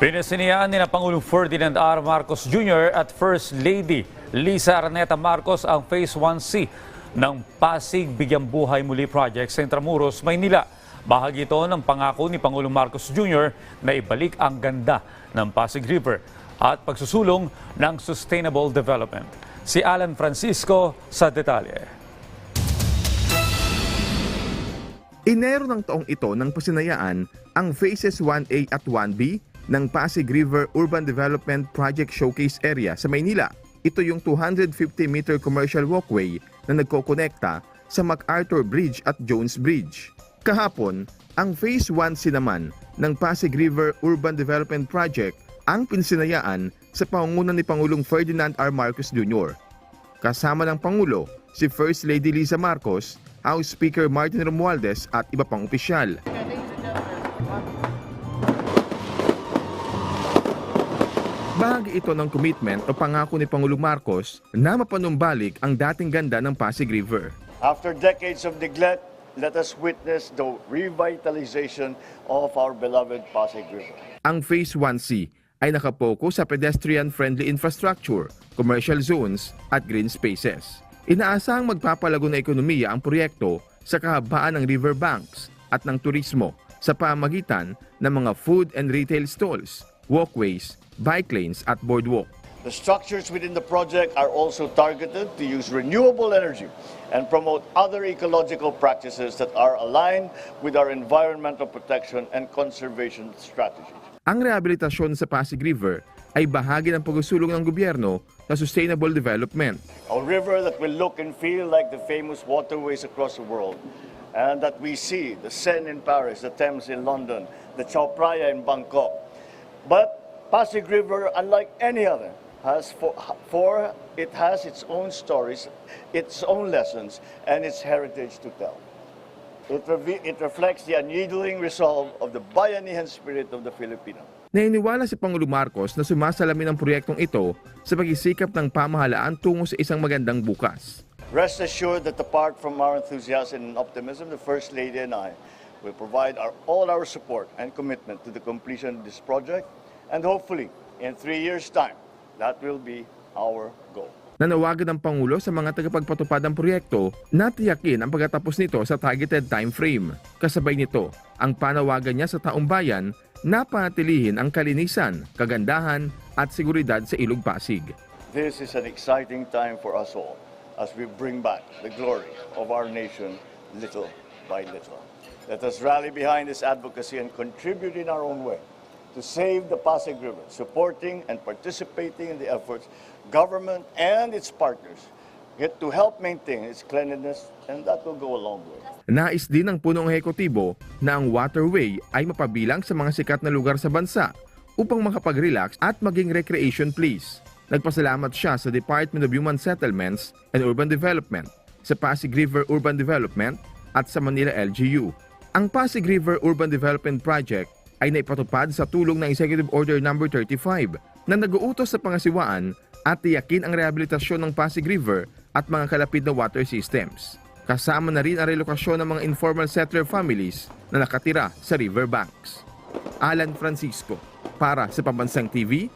Pinasiniyaan ni na Pangulong Ferdinand R. Marcos Jr. at First Lady Lisa Araneta Marcos ang Phase 1C ng Pasig Bigyang Buhay Muli Project sa Intramuros, Maynila. Bahagi ito ng pangako ni Pangulong Marcos Jr. na ibalik ang ganda ng Pasig River at pagsusulong ng sustainable development. Si Alan Francisco sa detalye. Enero ng taong ito nang pasinayaan ang Phases 1A at 1B ng Pasig River Urban Development Project Showcase Area sa Maynila. Ito yung 250-meter commercial walkway na nagkokonekta sa MacArthur Bridge at Jones Bridge. Kahapon, ang Phase 1C naman ng Pasig River Urban Development Project ang pinsinayaan sa pangunguna ni Pangulong Ferdinand R. Marcos Jr. Kasama ng Pangulo, si First Lady Lisa Marcos, House Speaker Martin Romualdez at iba pang opisyal. Bahagi ito ng commitment o pangako ni Pangulong Marcos na mapanumbalik ang dating ganda ng Pasig River. After decades of neglect, let us witness the revitalization of our beloved Pasig River. Ang Phase 1C ay nakapokus sa pedestrian-friendly infrastructure, commercial zones at green spaces. Inaasahang magpapalago na ekonomiya ang proyekto sa kahabaan ng river banks at ng turismo sa pamagitan ng mga food and retail stalls, walkways, bike lanes at boardwalk. The structures within the project are also targeted to use renewable energy and promote other ecological practices that are aligned with our environmental protection and conservation strategies. Ang rehabilitasyon sa Pasig River ay bahagi ng pagsusulong ng gobyerno sa sustainable development. A river that will look and feel like the famous waterways across the world, and that we see the Seine in Paris, the Thames in London, the Chao Phraya in Bangkok. But Pasig River, unlike any other, has for, for it has its own stories, its own lessons, and its heritage to tell. It, it reflects the unyielding resolve of the bayanihan spirit of the Filipino. Nainiwala si Pangulo Marcos na sumasalamin ang proyektong ito sa pagsisikap ng pamahalaan tungo sa isang magandang bukas. Rest assured that apart from our enthusiasm and optimism, the First Lady and I will provide our, all our support and commitment to the completion of this project, and hopefully, in three years' time, that will be our goal. Nanawagan ng Pangulo sa mga tagapagpatupad ng proyekto na tiyakin ang pagkatapos nito sa targeted time frame. Kasabay nito, ang panawagan niya sa taong bayan na panatilihin ang kalinisan, kagandahan at seguridad sa Ilog Pasig. This is an exciting time for us all as we bring back the glory of our nation little by little. Let us rally behind this advocacy and contribute in our own way to save the Pasig River, supporting and participating in the efforts government and its partners to help maintain its cleanliness, and that will go a long way. Nais din ng punong ehekutibo na ang waterway ay mapabilang sa mga sikat na lugar sa bansa upang makapag-relax at maging recreation place. Nagpasalamat siya sa Department of Human Settlements and Urban Development, sa Pasig River Urban Development at sa Manila LGU. Ang Pasig River Urban Development Project ay naipatupad sa tulong ng Executive Order No. 35 na nag-uutos sa pangasiwaan at tiyakin ang rehabilitasyon ng Pasig River at mga kalapit na water systems. Kasama na rin ang relokasyon ng mga informal settler families na nakatira sa riverbanks. Alan Francisco, para sa Pambansang TV,